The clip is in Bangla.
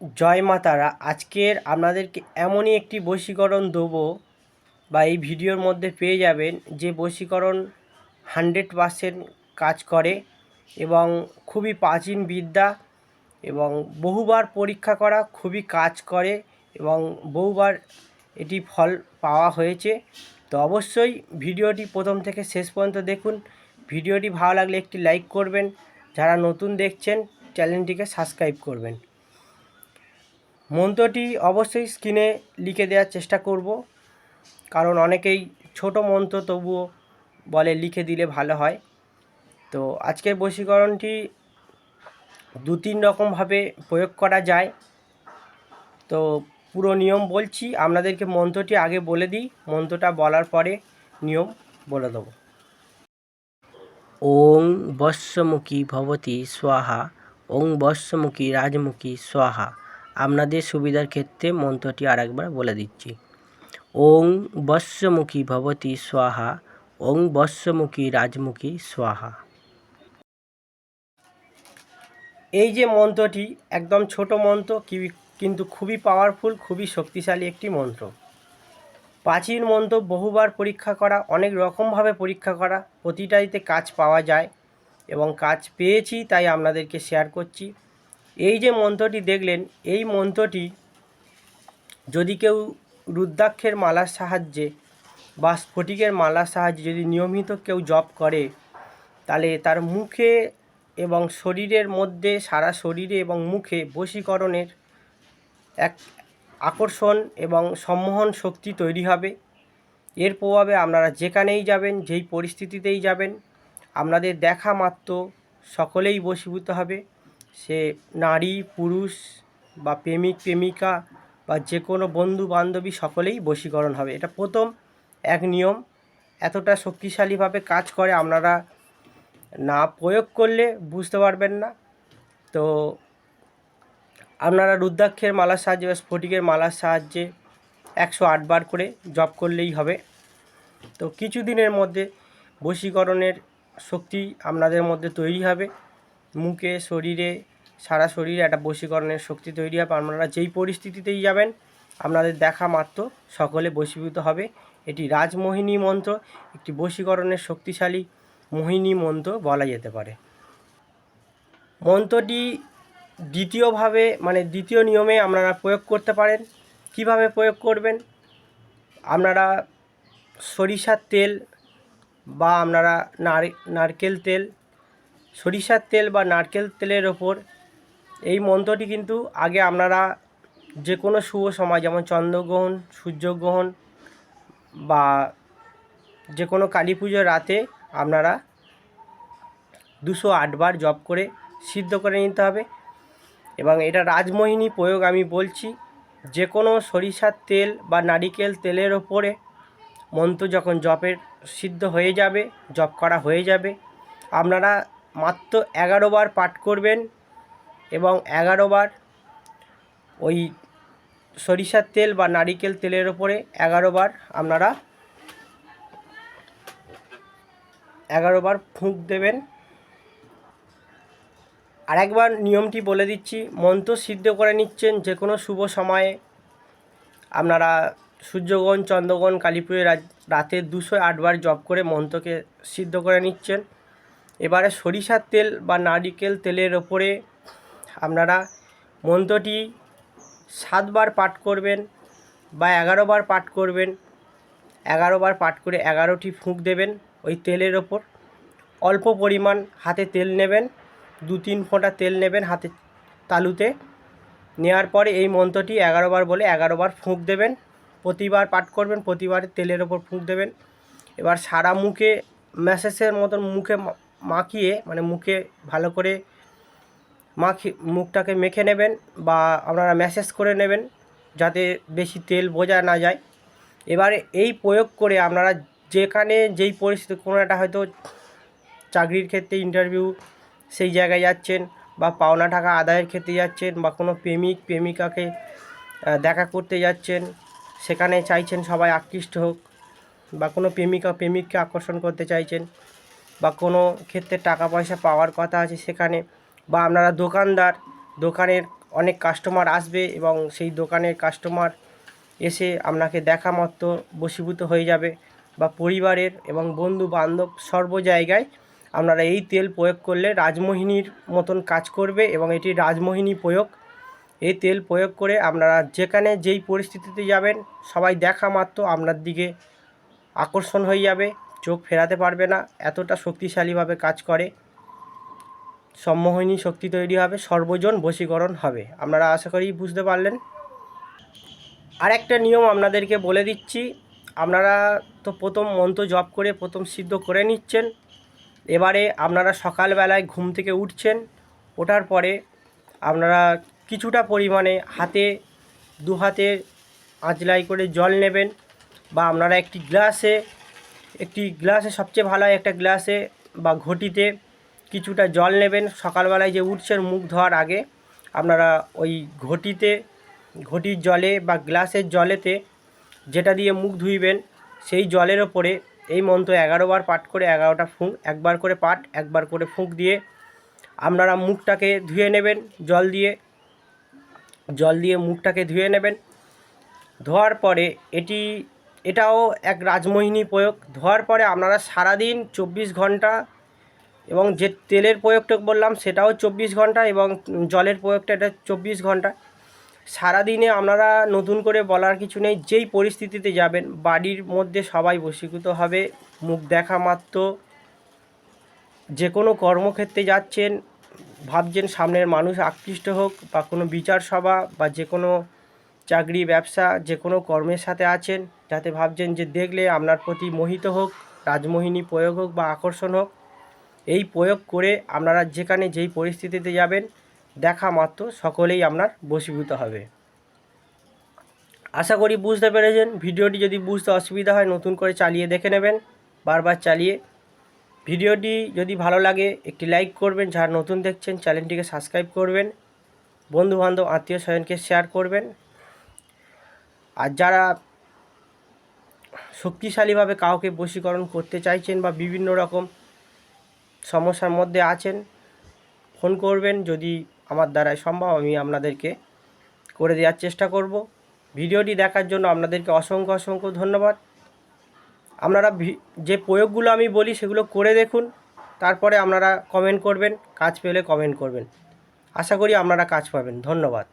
জয় মা তারা, আজকের আপনাদেরকে এমনই একটি বশীকরণ দেবো বা এই ভিডিওর মধ্যে পেয়ে যাবেন যে বশীকরণ হান্ড্রেড পারসেন্ট কাজ করে এবং খুবই প্রাচীন বিদ্যা এবং বহুবার পরীক্ষা করা খুবই কাজ করে এবং বহুবার এটি ফল পাওয়া হয়েছে। তো অবশ্যই ভিডিওটি প্রথম থেকে শেষ পর্যন্ত দেখুন। ভিডিওটি ভালো লাগলে একটি লাইক করবেন। যারা নতুন দেখছেন, চ্যানেলটিকে সাবস্ক্রাইব করবেন। মন্ত্রটি অবশ্যই স্ক্রিনে লিখে দেওয়ার চেষ্টা করব। কারণ অনেকেই ছোট মন্ত্র তবুও বলে লিখে দিলে ভালো হয়। তো আজকের বশীকরণটি দু তিন রকমভাবে প্রয়োগ করা যায়। তো পুরো নিয়ম বলছি, আপনাদেরকে মন্ত্রটি আগে বলে দিই, মন্ত্রটা বলার পরে নিয়ম বলে দেবো। ওং বস্যমুখী ভবতী স্বাহা, ওং বস্যমুখী রাজমুখী স্বাহা। আপনাদের সুবিধার ক্ষেত্রে মন্ত্রটি আরেকবার বলে দিচ্ছি। ওং বস্যমুখী ভবতী স্বাহা, ওং বস্যমুখী রাজমুখী স্বাহা। এই যে মন্ত্রটি একদম ছোট মন্ত্র কিন্তু খুবই পাওয়ারফুল খুবই শক্তিশালী একটি মন্ত্র। প্রাচীন মন্ত্র বহুবার পরীক্ষা করা, অনেক রকমভাবে পরীক্ষা করা, প্রতিটাইতে কাজ পাওয়া যায় এবং কাজ পেয়েছি, তাই আপনাদেরকে শেয়ার করছি। এই যে মন্ত্রটি দেখলেন, এই মন্ত্রটি যদি কেউ রুদ্রাক্ষের মালার সাহায্যে বা স্ফটিকের মালার সাহায্যে যদি নিয়মিত কেউ জপ করে, তাহলে তার মুখে এবং শরীরের মধ্যে, সারা শরীরে এবং মুখে বশীকরণের এক আকর্ষণ এবং সম্মোহন শক্তি তৈরি হবে। এর প্রভাবে আপনারা যেখানেই যাবেন, যেই পরিস্থিতিতেই যাবেন, আপনাদের দেখা মাত্র সকলেই বশীভূত হবে। সে নারী, পুরুষ বা প্রেমিক, প্রেমিকা বা যে কোনো বন্ধু বান্ধবী সকলেই বশীকরণ হবে। এটা প্রথম এক নিয়ম। এতটা শক্তিশালীভাবে কাজ করে আপনারা না প্রয়োগ করলে বুঝতে পারবেন না। তো আপনারা রুদ্রাক্ষের মালার সাহায্যে বা স্ফটিকের মালার সাহায্যে একশো আটবার করে জপ করলেই হবে। তো কিছুদিনের মধ্যে বশীকরণের শক্তি আপনাদের মধ্যে তৈরি হবে। মুখে, শরীরে, সারা শরীরে একটা বশীকরণের শক্তি তৈরি হবে। আপনারা যেই পরিস্থিতিতেই যাবেন, আপনাদের দেখা মাত্র সকলে বশীভূত হবে। এটি রাজমোহিনী মন্ত্র, একটি বশীকরণের শক্তিশালী মোহিনী মন্ত্র বলা যেতে পারে। মন্ত্রটি দ্বিতীয়ভাবে মানে দ্বিতীয় নিয়মে আপনারা প্রয়োগ করতে পারেন। কীভাবে প্রয়োগ করবেন? আপনারা সরিষার তেল বা আপনারা নার- নারকেল তেল সরিষার তেল বা নারকেল তেলের ওপর। এই মন্ত্রটি কিন্তু আগে আপনারা যে কোনো শুভ সময়, যেমন চন্দ্রগ্রহণ, সূর্যগ্রহণ বা যে কোনো কালী পুজোর রাতে আপনারা দুশো আটবার জপ করে সিদ্ধ করে নিতে হবে। এবং এটা রাজমোহিনী প্রয়োগ আমি বলছি যে কোনো সরিষার তেল বা নারিকেল তেলের ওপরে মন্ত্র যখন জপের সিদ্ধ হয়ে যাবে, জপ করা হয়ে যাবে, আপনারা মাত্র এগারো বার পাঠ করবেন এবং এগারো বার ওই সরিষার তেল বা নারিকেল তেলের ওপরে এগারো বার আপনারা এগারো বার ফুঁক দেবেন। আরেকবার নিয়মটি বলে দিচ্ছি, মন্ত্র সিদ্ধ করে নিচ্ছেন যে কোনো শুভ সময়ে। আপনারা সূর্যগ্রহণ, চন্দ্রগ্রহণ কালীপুরের রাতে দুশো আটবার জপ করে মন্ত্রকে সিদ্ধ করে নিচ্ছেন। এবারে সরিষার তেল বা নারিকেল তেলের ওপরে আপনারা মন্ত্রটি সাতবার পাঠ করবেন বা এগারো বার পাঠ করবেন। এগারো বার পাঠ করে এগারোটি ফুঁক দেবেন ওই তেলের ওপর। অল্প পরিমাণ হাতে তেল নেবেন দু তিন ফোঁটা তেল নেবেন হাতে তালুতে। নেওয়ার পরে এই মন্ত্রটি এগারো বার বলে এগারো বার ফুঁক দেবেন। প্রতিবার পাঠ করবেন, প্রতিবার তেলের ওপর ফুঁক দেবেন। এবার সারা মুখে ম্যাসেজের মতন মুখে মাখিয়ে মানে মুখে ভালো করে মাখি, মুখটাকে মেখে নেবেন বা আপনারা ম্যাসেজ করে নেবেন যাতে বেশি তেল বোঝা না যায়। এবারে এই প্রয়োগ করে আপনারা যেখানে যেই পরিস্থিতি, কোনো একটা হয়তো চাকরির ক্ষেত্রে ইন্টারভিউ সেই জায়গায় যাচ্ছেন বা পাওনা টাকা আদায়ের ক্ষেত্রে যাচ্ছেন বা কোনো প্রেমিক, প্রেমিকাকে দেখা করতে যাচ্ছেন, সেখানে চাইছেন সবাই আকৃষ্ট হোক বা কোনো প্রেমিকা, প্রেমিককে আকর্ষণ করতে চাইছেন বা কোনো ক্ষেত্রে টাকা পয়সা পাওয়ার কথা আছে সেখানে, বা আপনারা দোকানদার, দোকানের অনেক কাস্টমার আসবে এবং সেই দোকানের কাস্টমার এসে আপনাকে দেখা মাত্র বশীভূত হয়ে যাবে বা পরিবারের এবং বন্ধু বান্ধব সর্ব জায়গায় আপনারা এই তেল প্রয়োগ করলে রাজমোহিনীর মতন কাজ করবে এবং এটি রাজমোহিনী প্রয়োগ, এই তেল প্রয়োগ করে আপনারা যেখানে যেই পরিস্থিতিতে যাবেন সবাই দেখা মাত্র আপনার দিকে আকর্ষণ হয়ে যাবে। চোখ ফেরাতে পারবে না, এতটা শক্তিশালীভাবে কাজ করে। সম্মোহিনী শক্তি তৈরি হবে, সর্বজন বশীকরণ হবে। আপনারা আশা করি বুঝতে পারলেন। আর একটা নিয়ম আপনাদেরকে বলে দিচ্ছি, আপনারা তো প্রথম মন্ত্র জপ করে, প্রথম সিদ্ধ করে নিচ্ছেন। এবারে আপনারা সকালবেলায় ঘুম থেকে উঠছেন, ওঠার পরে আপনারা কিছুটা পরিমাণে হাতে দু হাতে আঁচলাই করে জল নেবেন বা আপনারা একটি গ্লাসে একটি গ্লাসে, সবচেয়ে ভালো হয় একটা গ্লাসে বা ঘটিতে কিছুটা জল নেবেন। সকালবেলায় যে উঠছেন মুখ ধোয়ার আগে, আপনারা ওই ঘটিতে, ঘটির জলে বা গ্লাসের জলেতে যেটা দিয়ে মুখ ধুইবেন, সেই জলের ওপরে এই মন্ত্র এগারো বার পাঠ করে এগারোটা ফুঁক, একবার করে পাঠ, একবার করে ফুঁক দিয়ে আপনারা মুখটাকে ধুয়ে নেবেন, জল দিয়ে। জল দিয়ে মুখটাকে ধুয়ে নেবেন। ধোয়ার পরে এটি এটাও এক রাজমোহিনী প্রয়োগ। ধোয়ার পরে আপনারা সারাদিন চব্বিশ ঘণ্টা এবং যে তেলের প্রয়োগটা বললাম, সেটাও চব্বিশ ঘণ্টা এবং জলের প্রয়োগটা এটা চব্বিশ ঘণ্টা। সারাদিনে আপনারা নতুন করে বলার কিছু নেই, যেই পরিস্থিতিতে যাবেন, বাড়ির মধ্যে সবাই বশীভূত হবে, মুখ দেখা মাত্র। যে কোনো কর্মক্ষেত্রে যাচ্ছেন, ভাবছেন সামনের মানুষ আকৃষ্ট হোক বা কোনো বিচার সভা বা যে কোনো চাকরি, ব্যবসা, যে কোনো কর্মের সাথে আছেন, যাতে ভাবছেন যে দেখলে আপনার প্রতি মোহিত হোক, রাজমোহিনী প্রয়োগ হোক বা আকর্ষণ হোক। এই প্রয়োগ করে আপনারা যেখানে যেই পরিস্থিতিতে যাবেন, দেখা মাত্র সকলেই আপনার বশীভূত হবে। আশা করি বুঝতে পেরেছেন। ভিডিওটি যদি বুঝতে অসুবিধা হয়, নতুন করে চালিয়ে দেখে নেবেন, বারবার চালিয়ে। ভিডিওটি যদি ভালো লাগে, একটি লাইক করবেন। যারা নতুন দেখছেন, চ্যানেলটিকে সাবস্ক্রাইব করবেন। বন্ধুবান্ধব, আত্মীয় স্বজনকে শেয়ার করবেন। আর যারা শক্তিশালীভাবে কাউকে বশীকরণ করতে চাইছেন বা বিভিন্ন রকম সমস্যার মধ্যে আছেন, ফোন করবেন যদি আমার দ্বারাই সম্ভব, আমি আপনাদেরকে করে দেওয়ার চেষ্টা করব। ভিডিওটি দেখার জন্য আপনাদেরকে অসংখ্য অসংখ্য ধন্যবাদ। আপনারা যে প্রয়োগগুলো আমি বলি সেগুলো করে দেখুন, তারপরে আপনারা কমেন্ট করবেন, কাজ পেলে কমেন্ট করবেন। আশা করি আপনারা কাজ পাবেন। ধন্যবাদ।